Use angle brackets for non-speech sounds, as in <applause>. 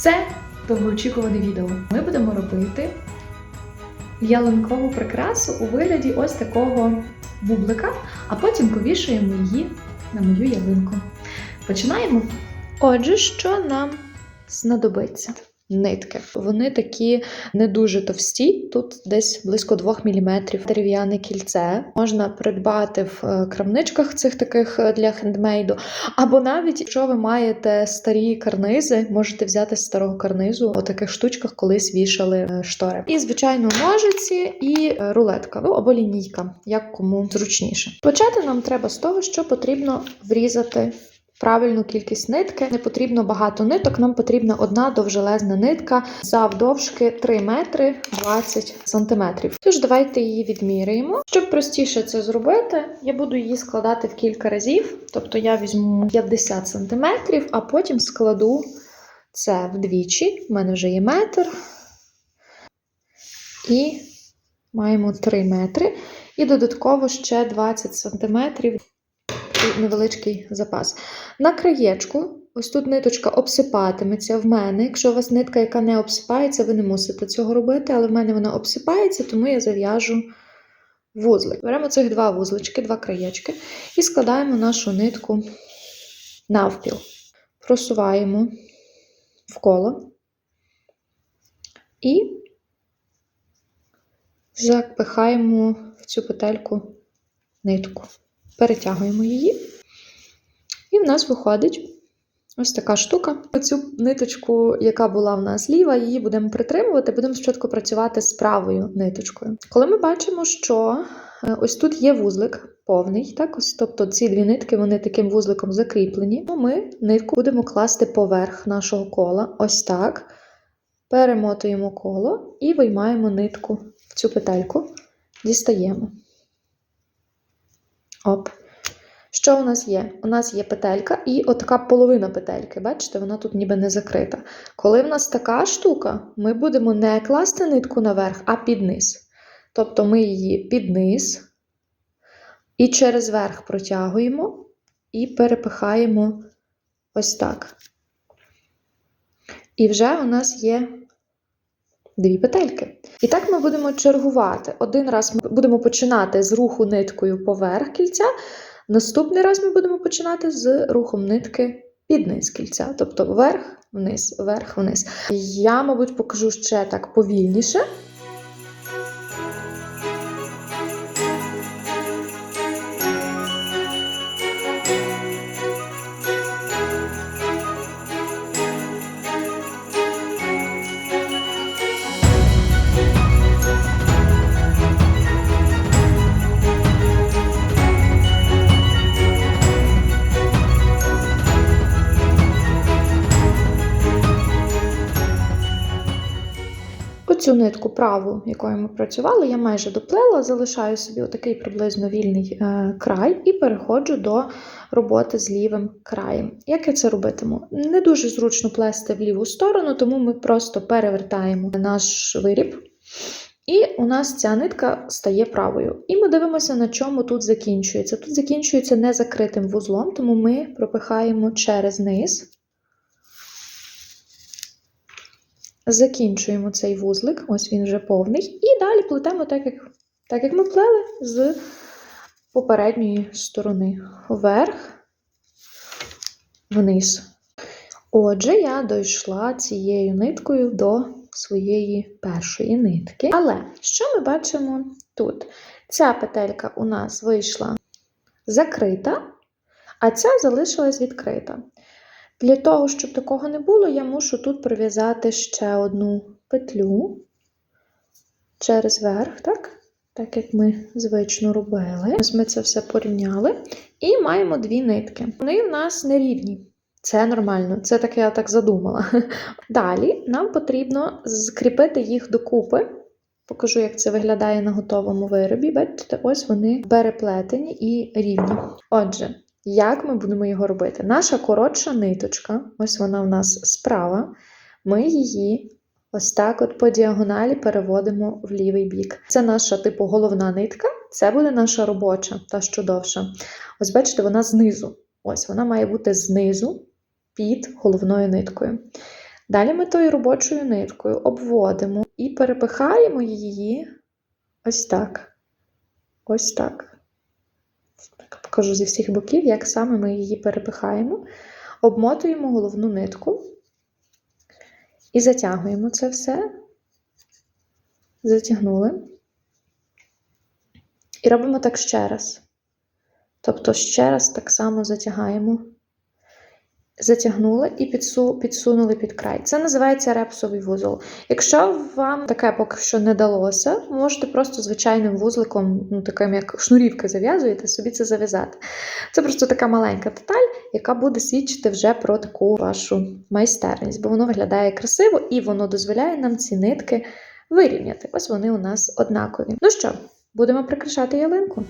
Це довгоочікуване відео. Ми будемо робити ялинкову прикрасу у вигляді ось такого бублика, а потім повішуємо її на мою ялинку. Починаємо. Отже, що нам знадобиться? Нитки. Вони такі не дуже товсті, тут десь близько 2 мм. Дерев'яне кільце. Можна придбати в е, крамничках цих таких е, для хендмейду. Або навіть, якщо ви маєте старі карнизи, можете взяти з старого карнизу у таких штучках, колись вішали е, штори. І, звичайно, ножиці і рулетка, ну або лінійка, як кому зручніше. Почати нам треба з того, що потрібно врізати правильну кількість нитки. Не потрібно багато ниток, нам потрібна одна довжелезна нитка завдовжки 3 метри 20 сантиметрів. Тож давайте її відміряємо. Щоб простіше це зробити, я буду її складати в кілька разів. Тобто я візьму 50 сантиметрів, а потім складу це вдвічі. У мене вже є метр. І маємо 3 метри. І додатково ще 20 сантиметрів невеличкий запас. На краєчку, ось тут ниточка обсипатиметься в мене. Якщо у вас нитка, яка не обсипається, ви не мусите цього робити, але в мене вона обсипається, тому я зав'яжу вузлик. Беремо цих два вузлички, два краєчки, і складаємо нашу нитку навпіл. Просуваємо в коло і запихаємо в цю петельку нитку перетягуємо її, і в нас виходить ось така штука. Цю ниточку, яка була в нас ліва, її будемо притримувати, будемо спочатку працювати з правою ниточкою. Коли ми бачимо, що е, ось тут є вузлик повний, так, ось, тобто ці дві нитки вони таким вузликом закріплені, то ми нитку будемо класти поверх нашого кола, ось так. Перемотуємо коло і виймаємо нитку в цю петельку, дістаємо. Оп. Що у нас є? У нас є петелька і отака половина петельки. Бачите, вона тут ніби не закрита. Коли в нас така штука, ми будемо не класти нитку наверх, а під низ. Тобто ми її під низ і через верх протягуємо і перепихаємо ось так. І вже у нас є дві петельки. І так ми будемо чергувати. Один раз ми будемо починати з руху ниткою поверх кільця, наступний раз ми будемо починати з рухом нитки під низ кільця, тобто вверх, вниз, вверх, вниз. Я, мабуть, покажу ще так повільніше. Оцю нитку праву, якою ми працювали, я майже доплела, залишаю собі отакий приблизно вільний е, край і переходжу до роботи з лівим краєм. Як я це робитиму? Не дуже зручно плести в ліву сторону, тому ми просто перевертаємо наш виріб. І у нас ця нитка стає правою. І ми дивимося, на чому тут закінчується. Тут закінчується незакритим вузлом, тому ми пропихаємо через низ. Закінчуємо цей вузлик, ось він вже повний, і далі плетемо так, як так, як ми плели з попередньої сторони. Вверх, вниз. Отже, я дійшла цією ниткою до своєї першої нитки. Але що ми бачимо тут? Ця петелька у нас вийшла закрита, а ця залишилась відкрита. Для того, щоб такого не було, я мушу тут пров'язати ще одну петлю через верх, так? Так як ми звично робили. Ось ми це все порівняли. І маємо дві нитки. Вони в нас нерівні. Це нормально, це так я так задумала. <laughs> Далі нам потрібно скріпити їх докупи. Покажу, як це виглядає на готовому виробі. Бачите, ось вони переплетені і рівні. Отже, як ми будемо його робити? Наша коротша ниточка, ось вона в нас справа, ми її ось так от по діагоналі переводимо в лівий бік. Це наша, типу, головна нитка, це буде наша робоча, та що довша. Ось бачите, вона знизу. Ось вона має бути знизу під головною ниткою. Далі ми тою робочою ниткою обводимо і перепихаємо її ось так. Ось так. Покажу зі всіх боків, як саме ми її перепихаємо. Обмотуємо головну нитку і затягуємо це все. Затягнули. І робимо так ще раз. Тобто ще раз так само затягаємо. Затягнули і підсу, підсунули під край. Це називається репсовий вузол. Якщо вам таке поки що не далося, можете просто звичайним вузликом, ну таким як шнурівки зав'язуєте, собі це зав'язати. Це просто така маленька деталь, яка буде свідчити вже про таку вашу майстерність, бо воно виглядає красиво і воно дозволяє нам ці нитки вирівняти. Ось вони у нас однакові. Ну що, будемо прикрашати ялинку.